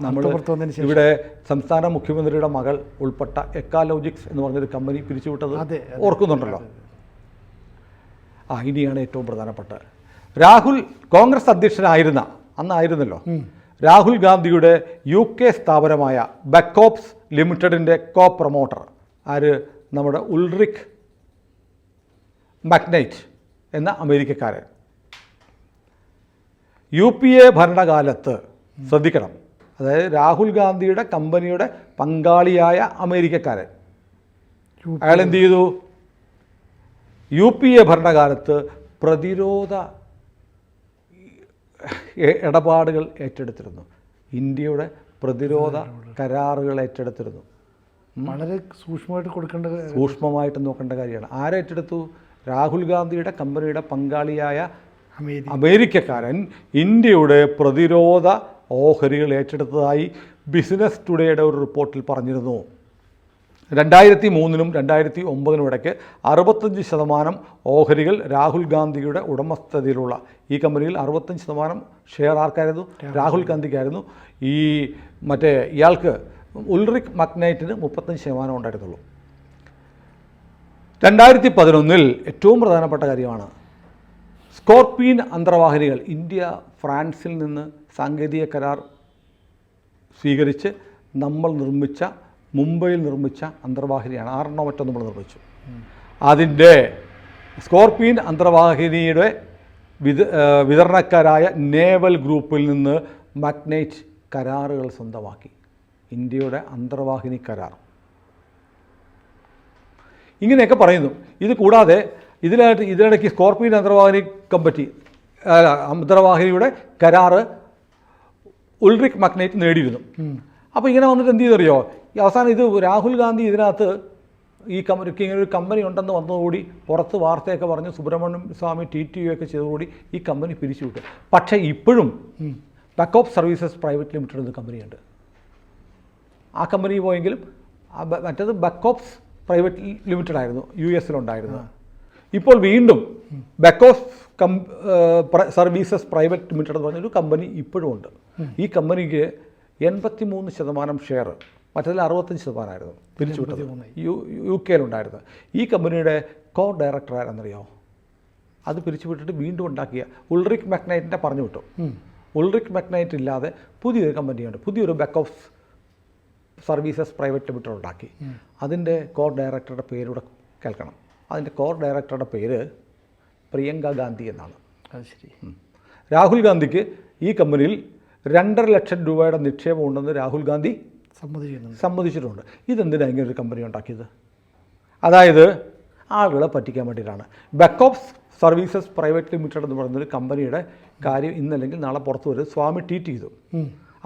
നമ്മൾ. ഇവിടെ സംസ്ഥാന മുഖ്യമന്ത്രിയുടെ മകൾ ഉൾപ്പെട്ട എക്കാലോജിക്സ് എന്ന് പറഞ്ഞൊരു കമ്പനി പിരിച്ചുവിട്ടത്. ഓർക്കുന്നുണ്ടല്ലോ. ആ ഇനിയാണ് ഏറ്റവും പ്രധാനപ്പെട്ട. രാഹുൽ കോൺഗ്രസ് അധ്യക്ഷനായിരുന്ന അന്നായിരുന്നല്ലോ. രാഹുൽ ഗാന്ധിയുടെ യു കെ സ്ഥാപനമായ ബക്കോപ്സ് ലിമിറ്റഡിന്റെ കോ പ്രൊമോട്ടർ ആര്? നമ്മുടെ ഉൾറിക് മക്നൈറ്റ് എന്ന അമേരിക്കക്കാരൻ. യു പി എ ഭരണകാലത്ത് ശ്രദ്ധിക്കണം. അതായത് രാഹുൽ ഗാന്ധിയുടെ കമ്പനിയുടെ പങ്കാളിയായ അമേരിക്കക്കാരൻ. അയാൾ എന്ത് ചെയ്തു? യു പി എ ഭരണകാലത്ത് പ്രതിരോധ ഇടപാടുകൾ ഏറ്റെടുത്തിരുന്നു. ഇന്ത്യയുടെ പ്രതിരോധ കരാറുകൾ ഏറ്റെടുത്തിരുന്നു. വളരെ സൂക്ഷ്മമായിട്ട് കൊടുക്കേണ്ട സൂക്ഷ്മമായിട്ട് നോക്കേണ്ട കാര്യമാണ്. ആരേറ്റെടുത്തു രാഹുൽ ഗാന്ധിയുടെ കമ്പനിയുടെ പങ്കാളിയായ അമേരിക്കക്കാരൻ ഇന്ത്യയുടെ പ്രതിരോധ ഓഹരികൾ ഏറ്റെടുത്തതായി ബിസിനസ് ടുഡേയുടെ ഒരു റിപ്പോർട്ടിൽ പറഞ്ഞിരുന്നു. രണ്ടായിരത്തി മൂന്നിനും രണ്ടായിരത്തി ഒമ്പതിനും ഇടയ്ക്ക് അറുപത്തഞ്ച് ശതമാനം ഓഹരികൾ രാഹുൽ ഗാന്ധിയുടെ ഉടമസ്ഥതയിലുള്ള ഈ കമ്പനിയിൽ അറുപത്തഞ്ച് ശതമാനം ഷെയർ ആർക്കായിരുന്നു? രാഹുൽ ഗാന്ധിക്കായിരുന്നു. ഈ മറ്റേ ഇയാൾക്ക് ഉൾറിക് മക്നൈറ്റിന് മുപ്പത്തഞ്ച് ശതമാനം ഉണ്ടായിരുന്നുള്ളൂ. രണ്ടായിരത്തി പതിനൊന്നിൽ ഏറ്റവും പ്രധാനപ്പെട്ട കാര്യമാണ് സ്കോർപിയൻ അന്തർവാഹിനികൾ ഇന്ത്യ ഫ്രാൻസിൽ നിന്ന് സാങ്കേതിക കരാർ സ്വീകരിച്ച് നമ്മൾ നിർമ്മിച്ച മുംബൈയിൽ നിർമ്മിച്ച അന്തർവാഹിനിയാണ്. ആറെണ്ണോ മറ്റോ നമ്മൾ നിർമ്മിച്ചു. അതിന്റെ സ്കോർപിയൻ അന്തർവാഹിനിയുടെ വിത വിതരണക്കാരായ നേവൽ ഗ്രൂപ്പിൽ നിന്ന് മാഗ്നൈറ്റ് കരാറുകൾ സ്വന്തമാക്കി. ഇന്ത്യയുടെ അന്തർവാഹിനി കരാർ. ഇങ്ങനെയൊക്കെ പറയുന്നു. ഇത് കൂടാതെ ഇതിലായിട്ട് ഇതിനിടയ്ക്ക് സ്കോർപിയൻ അന്തർവാഹിനി കമ്പറ്റി അന്തർവാഹിനിയുടെ കരാറ് ഉൾറിക് മക്നൈറ്റ് നേടിയിരുന്നു. അപ്പോൾ ഇങ്ങനെ വന്നിട്ട് എന്ത് ചെയ്തറിയോ? ഈ അവസാനം ഇത് രാഹുൽ ഗാന്ധി ഇതിനകത്ത് ഈ കമ്പനിക്ക് ഇങ്ങനെ ഒരു കമ്പനി ഉണ്ടെന്ന് വന്നതുകൂടി പുറത്ത് വാർത്തയൊക്കെ പറഞ്ഞ് സുബ്രഹ്മണ്യം സ്വാമി ടി ടി ഒക്കെ ചെയ്തതോടുകൂടി ഈ കമ്പനി പിരിച്ചു വിട്ടു. പക്ഷേ ഇപ്പോഴും ബക്കോപ്പ് സർവീസസ് പ്രൈവറ്റ് ലിമിറ്റഡ് എന്ന കമ്പനിയുണ്ട് ആ കമ്പനി പോയെങ്കിലും മറ്റേത് back off Backops private limited ആയിരുന്നു യു എസിലുണ്ടായിരുന്നു ഇപ്പോൾ വീണ്ടും Backos come services private limited എന്ന് പറഞ്ഞൊരു കമ്പനി ഇപ്പോഴും ഉണ്ട്. ഈ കമ്പനിക്ക് എൺപത്തി മൂന്ന് ശതമാനം ഷെയർ മറ്റതിൽ അറുപത്തഞ്ച് ശതമാനമായിരുന്നു പിരിച്ചുവിട്ടത് യു യു കെയിലുണ്ടായിരുന്നത് ഈ കമ്പനിയുടെ കോ ഡയറക്ടർ ആരെന്നറിയോ? അത് പിരിച്ചുവിട്ടിട്ട് വീണ്ടും ഉണ്ടാക്കിയ ഉൾറിക് മെക്നൈറ്റിന്റെ പറഞ്ഞു വിട്ടു. ഉൾറിക് മെക്നൈറ്റ് ഇല്ലാതെ പുതിയൊരു കമ്പനിയുണ്ട്. പുതിയൊരു back off services private limited ഉണ്ടാക്കി. അതിന്റെ കോർ ഡയറക്ടറുടെ പേരൂടെ കേൾക്കണം. അതിന്റെ കോർ ഡയറക്ടറുടെ പേര് പ്രിയങ്ക ഗാന്ധി എന്നാണ്. അത് ശരി. രാഹുൽ ഗാന്ധിക്ക് ഈ കമ്പനിയിൽ രണ്ടര ലക്ഷം രൂപയുടെ നിക്ഷേപം ഉണ്ടെന്ന് രാഹുൽ ഗാന്ധി സമ്മതിക്കുന്നുണ്ട് സമ്മതിച്ചിട്ടുണ്ട്. ഇതെന്തിനാണ് ഇങ്ങനെ ഒരു കമ്പനി ഉണ്ടാക്കിയത്? അതായത് ആളുകളെ പറ്റിക്കാൻ വേണ്ടിയിട്ടാണ്. ബക്കോപ്സ് സർവീസസ് പ്രൈവറ്റ് ലിമിറ്റഡ് എന്ന് പറയുന്നൊരു കമ്പനിയുടെ കാര്യം ഇന്നല്ലെങ്കിൽ നാളെ പുറത്തു വരും. സ്വാമി ട്വീറ്റ് ചെയ്തു.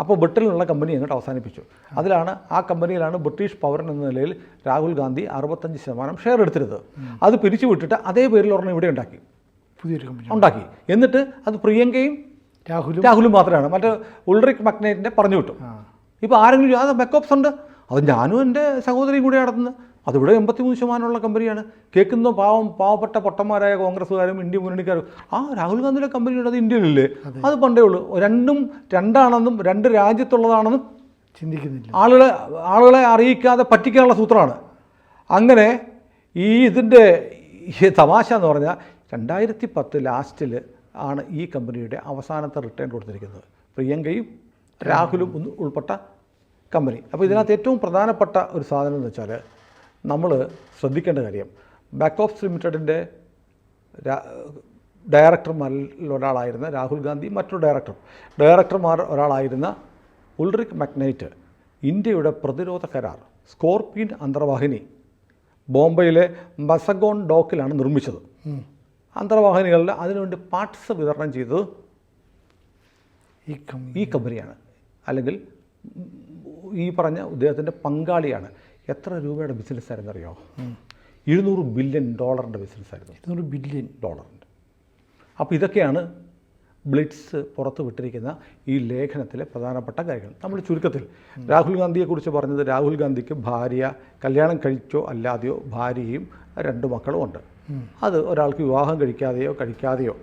അപ്പോൾ ബ്രിട്ടനിലുള്ള കമ്പനി അങ്ങോട്ട് അവസാനിപ്പിച്ചു. അതിലാണ് ആ കമ്പനിയിലാണ് ബ്രിട്ടീഷ് പൗരൻ എന്ന നിലയിൽ രാഹുൽ ഗാന്ധി അറുപത്തഞ്ച് ശതമാനം ഷെയർ എടുത്തിരുന്നത്. അത് പിരിച്ചു വിട്ടിട്ട് അതേ പേരിൽ ഒരെണ്ണം ഇവിടെ ഉണ്ടാക്കി. പുതിയൊരു കമ്പനി ഉണ്ടാക്കി. എന്നിട്ട് അത് പ്രിയങ്കയും രാഹുലും രാഹുലും മാത്രമാണ്. മറ്റേ ഉൾറിക് മക്നേറ്റിന്റെ പറഞ്ഞു വിട്ടു. ഇപ്പോൾ ആരെങ്കിലും അത് മെക്കോപ്സ് ഉണ്ട്. അത് ഞാനും എന്റെ സഹോദരിയും കൂടി നടത്തുന്നത്. അതിവിടെ എൺപത്തിമൂന്ന് ശതമാനമുള്ള കമ്പനിയാണ്. കേൾക്കുന്ന പാവം പാവപ്പെട്ട പൊട്ടന്മാരായ കോൺഗ്രസ്സുകാരും ഇന്ത്യ മുന്നണിക്കാരും. ആ രാഹുൽ ഗാന്ധിയുടെ കമ്പനിയുണ്ട് അത് ഇന്ത്യയിലില്ലേ? അത്. പണ്ടേ ഉള്ളൂ. രണ്ടും രണ്ടാണെന്നും രണ്ട് രാജ്യത്തുള്ളതാണെന്നും ചിന്തിക്കുന്നില്ല. ആളുകളെ ആളുകളെ അറിയിക്കാതെ പറ്റിക്കാനുള്ള സൂത്രമാണ്. അങ്ങനെ ഈ ഇതിന്റെ തമാശ എന്ന് പറഞ്ഞാൽ രണ്ടായിരത്തി പത്ത് ലാസ്റ്റിൽ ആണ് ഈ കമ്പനിയുടെ അവസാനത്തെ റിട്ടേൺ കൊടുത്തിരിക്കുന്നത്. പ്രിയങ്കയും രാഹുലും ഒന്ന് ഉൾപ്പെട്ട കമ്പനി. അപ്പോൾ ഇതിനകത്ത് ഏറ്റവും പ്രധാനപ്പെട്ട ഒരു സാധനം എന്ന് വെച്ചാൽ നമ്മൾ ശ്രദ്ധിക്കേണ്ട കാര്യം. ബാക്ക് ഓഫ് ലിമിറ്റഡിന്റെ ഡയറക്ടർമാരിൽ ഒരാളായിരുന്ന രാഹുൽ ഗാന്ധി മറ്റൊരു ഡയറക്ടർ ഡയറക്ടർമാർ ഒരാളായിരുന്ന ഉൾറിക് മക്നൈറ്റ് ഇന്ത്യയുടെ പ്രതിരോധ കരാർ സ്കോർപിയൻ അന്തർവാഹിനി ബോംബെയിലെ മസഗോൺ ഡോക്കിലാണ് നിർമ്മിച്ചത്. അന്തർവാഹിനികളിൽ അതിനുവേണ്ടി പാർട്സ് വിതരണം ചെയ്തത് ഈ ഈ കമ്പനിയാണ്. അല്ലെങ്കിൽ ഈ പറഞ്ഞ അദ്ദേഹത്തിന്റെ പങ്കാളിയാണ്. എത്ര രൂപയുടെ ബിസിനസ് ആയിരുന്നു അറിയോ ഇരുന്നൂറ് ബില്യൺ ഡോളറിന്റെ ബിസിനസ് ആയിരുന്നു. ഇരുന്നൂറ് ബില്യൺ ഡോളറിന്റെ അപ്പോൾ ഇതൊക്കെയാണ് ബ്ലിറ്റ്സ് പുറത്തു വിട്ടിരിക്കുന്ന ഈ ലേഖനത്തിലെ പ്രധാനപ്പെട്ട കാര്യങ്ങൾ. നമ്മൾ ചുരുക്കത്തിൽ രാഹുൽ ഗാന്ധിയെക്കുറിച്ച് പറഞ്ഞത് രാഹുൽ ഗാന്ധിക്ക് ഭാര്യ കല്യാണം കഴിച്ചോ അല്ലാതെയോ ഭാര്യയും രണ്ട് മക്കളും ഉണ്ട്. അത് ഒരാൾക്ക് വിവാഹം കഴിക്കാതെയോ കഴിക്കാതെയോ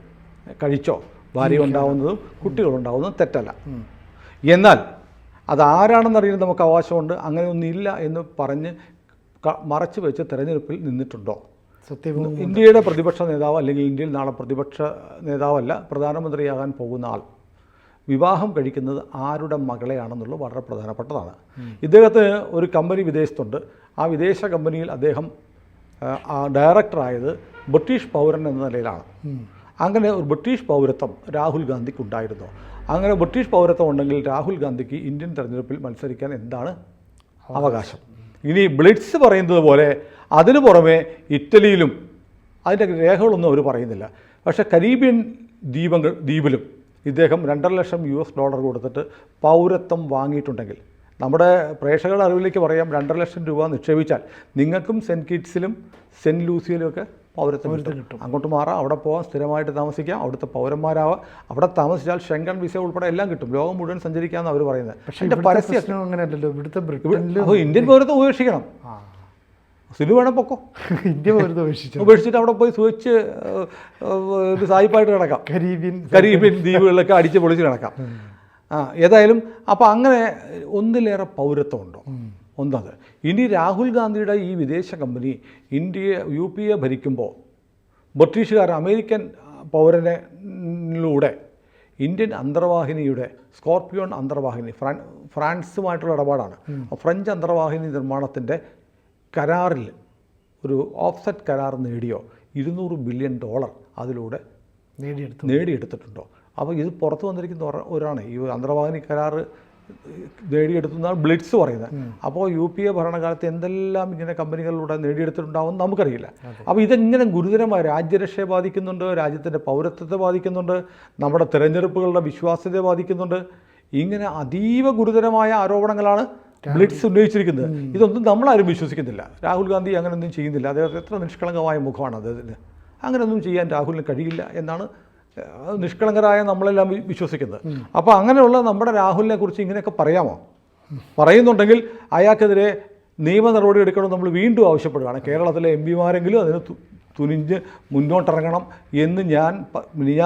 കഴിച്ചോ ഭാര്യ ഉണ്ടാവുന്നതും കുട്ടികളുണ്ടാവുന്നതും തെറ്റല്ല. എന്നാൽ അതാരാണെന്നറിയാൻ നമുക്ക് അവകാശമുണ്ട്. അങ്ങനെയൊന്നുമില്ല എന്ന് പറഞ്ഞ് മറച്ചു വെച്ച് തെരഞ്ഞെടുപ്പിൽ നിന്നിട്ടുണ്ടോ? സത്യം ഇന്ത്യയുടെ പ്രതിപക്ഷ നേതാവ് അല്ലെങ്കിൽ ഇന്ത്യയിൽ നാളെ പ്രതിപക്ഷ നേതാവല്ല പ്രധാനമന്ത്രിയാകാൻ പോകുന്ന ആൾ. വിവാഹം കഴിക്കുന്നത് ആരുടെ മകളെയാണെന്നുള്ളത് വളരെ പ്രധാനപ്പെട്ടതാണ്. ഇദ്ദേഹത്തിന് ഒരു കമ്പനി വിദേശത്തുണ്ട്. ആ വിദേശ കമ്പനിയിൽ അദ്ദേഹം ഡയറക്ടറായത് ബ്രിട്ടീഷ് പൗരൻ എന്ന നിലയിലാണ്. അങ്ങനെ ഒരു ബ്രിട്ടീഷ് പൗരത്വം രാഹുൽ ഗാന്ധിക്ക് ഉണ്ടായിരുന്നു അങ്ങനെ ബ്രിട്ടീഷ് പൗരത്വം ഉണ്ടെങ്കിൽ രാഹുൽ ഗാന്ധിക്ക് ഇന്ത്യൻ തെരഞ്ഞെടുപ്പിൽ മത്സരിക്കാൻ എന്താണ് അവകാശം? ഇനി ബ്ലിറ്റ്സ് പറയുന്നത് പോലെ അതിനു പുറമെ ഇറ്റലിയിലും അതിന്റെ രേഖകളൊന്നും അവർ പറയുന്നില്ല. പക്ഷേ കരീബിയൻ ദ്വീപങ്ങൾ ദ്വീപിലും ഇദ്ദേഹം രണ്ടര ലക്ഷം യു എസ് ഡോളർ കൊടുത്തിട്ട് പൗരത്വം വാങ്ങിയിട്ടുണ്ടെങ്കിൽ നമ്മുടെ പ്രേക്ഷകരുടെ അറിവിലേക്ക് പറയാം രണ്ടര ലക്ഷം രൂപ നിക്ഷേപിച്ചാൽ നിങ്ങൾക്കും സെന്റ് കിറ്റ്സിലും സെന്റ് ലൂസിയിലും ഒക്കെ പൗരത്വം കിട്ടും. അങ്ങോട്ട് മാറാം അവിടെ പോകാം സ്ഥിരമായിട്ട് താമസിക്കാം അവിടുത്തെ പൗരന്മാരാവാം. അവിടെ താമസിച്ചാൽ ഷെങ്കൺ വിസ ഉൾപ്പെടെ എല്ലാം കിട്ടും. ലോകം മുഴുവൻ സഞ്ചരിക്കാമെന്ന് അവർ പറയുന്നത്. പക്ഷേ പരസ്യം അങ്ങനെയല്ലല്ലോ. ഇവിടുത്തെ ഇന്ത്യൻ പൗരത്വം ഉപേക്ഷിക്കണം. സിനിമ സിനു വേണം പൊക്കോ. [LAUGHS] ഇന്ത്യ പൗരത്വം ഉപേക്ഷിച്ചു? ഉപേക്ഷിച്ചിട്ട് അവിടെ പോയി സുഖിച്ച് സായിപ്പായിട്ട് കിടക്കാം. കരീബിയൻ [LAUGHS] കരീബിയൻ ദ്വീപുകളിലൊക്കെ അടിച്ച് പൊളിച്ച് കിടക്കാം. ആ ഏതായാലും അപ്പോൾ അങ്ങനെ ഒന്നിലേറെ പൗരത്വം ഉണ്ടോ? ഒന്നത്. ഇനി രാഹുൽ ഗാന്ധിയുടെ ഈ വിദേശ കമ്പനി ഇന്ത്യയെ യു പി എ ഭരിക്കുമ്പോൾ ബ്രിട്ടീഷുകാർ അമേരിക്കൻ പൗരനിലൂടെ ഇന്ത്യൻ അന്തർവാഹിനിയുടെ സ്കോർപ്പിയോൺ അന്തർവാഹിനി ഫ്രാൻ ഫ്രാൻസുമായിട്ടുള്ള ഇടപാടാണ്. ഫ്രഞ്ച് അന്തർവാഹിനി നിർമ്മാണത്തിന്റെ കരാറിൽ ഒരു ഓഫ്സെറ്റ് കരാർ നേടിയോ ഇരുന്നൂറ് ബില്യൺ ഡോളർ അതിലൂടെ നേടിയെടുത്തു. നേടിയെടുത്തിട്ടുണ്ടോ? അപ്പോൾ ഇത് പുറത്ത് വന്നിരിക്കുന്ന ഒര- ഒരാണ്. ഈ അന്തർവാഹിനി കരാർ നേടിയെടുത്തുന്നാണ് ബ്ലിറ്റ്സ് പറയുന്നത്. അപ്പോൾ യു പി എ ഭരണകാലത്ത് എന്തെല്ലാം ഇങ്ങനെ കമ്പനികളിലൂടെ നേടിയെടുത്തിട്ടുണ്ടാവും നമുക്കറിയില്ല. അപ്പോൾ ഇതെങ്ങനെ ഗുരുതരമായ രാജ്യരക്ഷയെ ബാധിക്കുന്നുണ്ട് രാജ്യത്തിന്റെ പൗരത്വത്തെ ബാധിക്കുന്നുണ്ട് നമ്മുടെ തിരഞ്ഞെടുപ്പുകളുടെ വിശ്വാസ്യതയെ ബാധിക്കുന്നുണ്ട് ഇങ്ങനെ അതീവ ഗുരുതരമായ ആരോപണങ്ങളാണ് ബ്ലിറ്റ്സ് ഉന്നയിച്ചിരിക്കുന്നത്. ഇതൊന്നും നമ്മളാരും വിശ്വസിക്കുന്നില്ല. രാഹുൽ ഗാന്ധി അങ്ങനെയൊന്നും ചെയ്യുന്നില്ല. അദ്ദേഹത്തെ എത്ര നിഷ്കളങ്കമായ മുഖമാണ് അദ്ദേഹത്തിന്. അങ്ങനെയൊന്നും ചെയ്യാൻ രാഹുലിന് കഴിയില്ല എന്നാണ് നിഷ്കളങ്കരായ നമ്മളെല്ലാം വിശ്വസിക്കുന്നത്. അപ്പോൾ അങ്ങനെയുള്ള നമ്മുടെ രാഹുലിനെ കുറിച്ച് ഇങ്ങനെയൊക്കെ പറയാമോ? പറയുന്നുണ്ടെങ്കിൽ അയാൾക്കെതിരെ നിയമ നടപടി എടുക്കണം നമ്മൾ വീണ്ടും ആവശ്യപ്പെടുകയാണ്. കേരളത്തിലെ എം പിമാരെങ്കിലും അതിന് തുനിഞ്ഞ് മുന്നോട്ടിറങ്ങണം എന്ന് ഞാൻ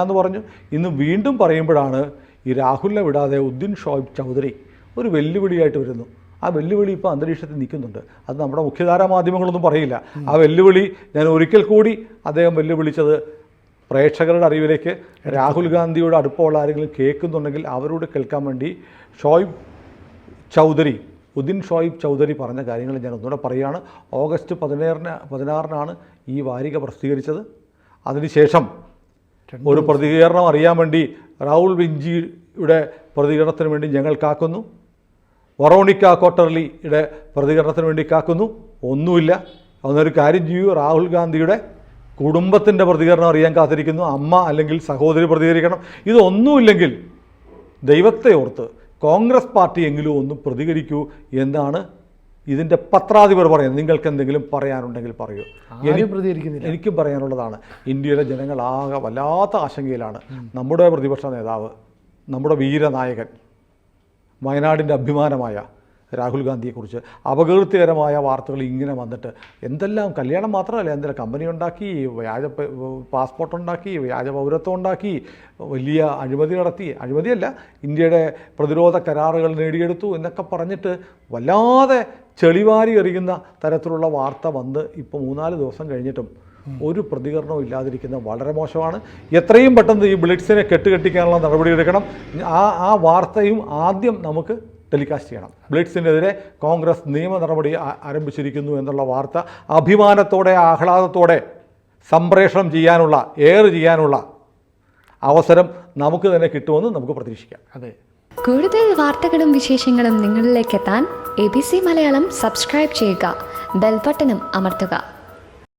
എന്ന് പറഞ്ഞു. ഇന്ന് വീണ്ടും പറയുമ്പോഴാണ് ഈ രാഹുലിനെ വിടാതെ ഉദ്ദിൻ ഷോയിബ് ചൗധരി ഒരു വെല്ലുവിളിയായിട്ട് വരുന്നു. ആ വെല്ലുവിളി ഇപ്പോൾ അന്തരീക്ഷത്തിൽ നിൽക്കുന്നുണ്ട്. അത് നമ്മുടെ മുഖ്യധാരാ മാധ്യമങ്ങളൊന്നും പറയില്ല. ആ വെല്ലുവിളി ഞാൻ ഒരിക്കൽ കൂടി അദ്ദേഹം വെല്ലുവിളിച്ചത് പ്രേക്ഷകരുടെ അറിവിലേക്ക് രാഹുൽ ഗാന്ധിയോട് അടുപ്പമുള്ള ആരെങ്കിലും കേൾക്കുന്നുണ്ടെങ്കിൽ അവരോട് കേൾക്കാൻ വേണ്ടി ഷോയിബ് ചൗധരി ഉദിൻ ഷോയിബ് ചൗധരി പറഞ്ഞ കാര്യങ്ങൾ ഞാൻ ഒന്നുകൂടെ പറയുകയാണ്. ഓഗസ്റ്റ് പതിനേറിന് പതിനാറിനാണ് ഈ വാരിക പ്രസിദ്ധീകരിച്ചത്. അതിനുശേഷം ഒരു പ്രതികരണം അറിയാൻ വേണ്ടി രാഹുൽ വിഞ്ചിയുടെ പ്രതികരണത്തിന് വേണ്ടി ഞങ്ങൾ കാക്കുന്നു. വറോണിക്ക കോട്ടർലിയുടെ പ്രതികരണത്തിന് വേണ്ടി കാക്കുന്നു. ഒന്നുമില്ല. അതൊന്നൊരു കാര്യം ചെയ്യൂ രാഹുൽ ഗാന്ധിയുടെ കുടുംബത്തിന്റെ പ്രതികരണം അറിയാൻ കാത്തിരിക്കുന്നു. അമ്മ അല്ലെങ്കിൽ സഹോദരി പ്രതികരിക്കണം. ഇതൊന്നുമില്ലെങ്കിൽ ദൈവത്തെ ഓർത്ത് കോൺഗ്രസ് പാർട്ടി എങ്കിലും ഒന്ന് പ്രതികരിക്കൂ എന്നാണ് ഇതിന്റെ പത്രാധിപർ പറയുന്നത്. നിങ്ങൾക്ക് എന്തെങ്കിലും പറയാനുണ്ടെങ്കിൽ പറയൂ. എനിക്ക് പ്രതികരിക്കുന്നില്ല. എനിക്കും പറയാനുള്ളതാണ്. ഇന്ത്യയിലെ ജനങ്ങൾ ആകെ വല്ലാത്ത ആശങ്കയിലാണ്. നമ്മുടെ പ്രതിപക്ഷ നേതാവ് നമ്മുടെ വീരനായകൻ വയനാടിന്റെ അഭിമാനമായ രാഹുൽ ഗാന്ധിയെക്കുറിച്ച് അപകീർത്തികരമായ വാർത്തകൾ ഇങ്ങനെ വന്നിട്ട് എന്തെല്ലാം കല്യാണം മാത്രമല്ല എന്തെല്ലാം കമ്പനി ഉണ്ടാക്കി വ്യാജ പാസ്പോർട്ട് ഉണ്ടാക്കി വ്യാജ പൗരത്വം ഉണ്ടാക്കി വലിയ അഴിമതി നടത്തി. അഴിമതിയല്ല ഇന്ത്യയുടെ പ്രതിരോധ കരാറുകൾ നേടിയെടുത്തു എന്നൊക്കെ പറഞ്ഞിട്ട് വല്ലാതെ ചെളിവാരി എറിയുന്ന തരത്തിലുള്ള വാർത്ത വന്ന് ഇപ്പോൾ മൂന്നാൽ ദിവസം കഴിഞ്ഞിട്ടും ഒരു പ്രതികരണവും ഇല്ലാതിരിക്കുന്നത് വളരെ മോശമാണ്. എത്രയും പെട്ടെന്ന് ഈ ബ്ലിറ്റ്സിനെ കെട്ടുകെട്ടിക്കാനുള്ള നടപടിയെടുക്കണം. ആ ആ വാർത്തയും ആദ്യം നമുക്ക് ടെലികാസ്റ്റ് ചെയ്യണം. ബ്ലിറ്റ്സിനെതിരെ കോൺഗ്രസ് നിയമ നടപടി ആരംഭിച്ചിരിക്കുന്നു എന്നുള്ള വാർത്ത അഭിമാനത്തോടെ ആഹ്ലാദത്തോടെ സംപ്രേഷണം ചെയ്യാനുള്ള എയർ ചെയ്യാനുള്ള അവസരം നമുക്ക് തന്നെ കിട്ടുമെന്ന് നമുക്ക് പ്രതീക്ഷിക്കാം. അതെ. കൂടുതൽ വാർത്തകളും വിശേഷങ്ങളും നിങ്ങളിലേക്ക് എത്താൻ A B C Malayalam subscribe ചെയ്യുക. ബെൽബട്ടനും അമർത്തുക.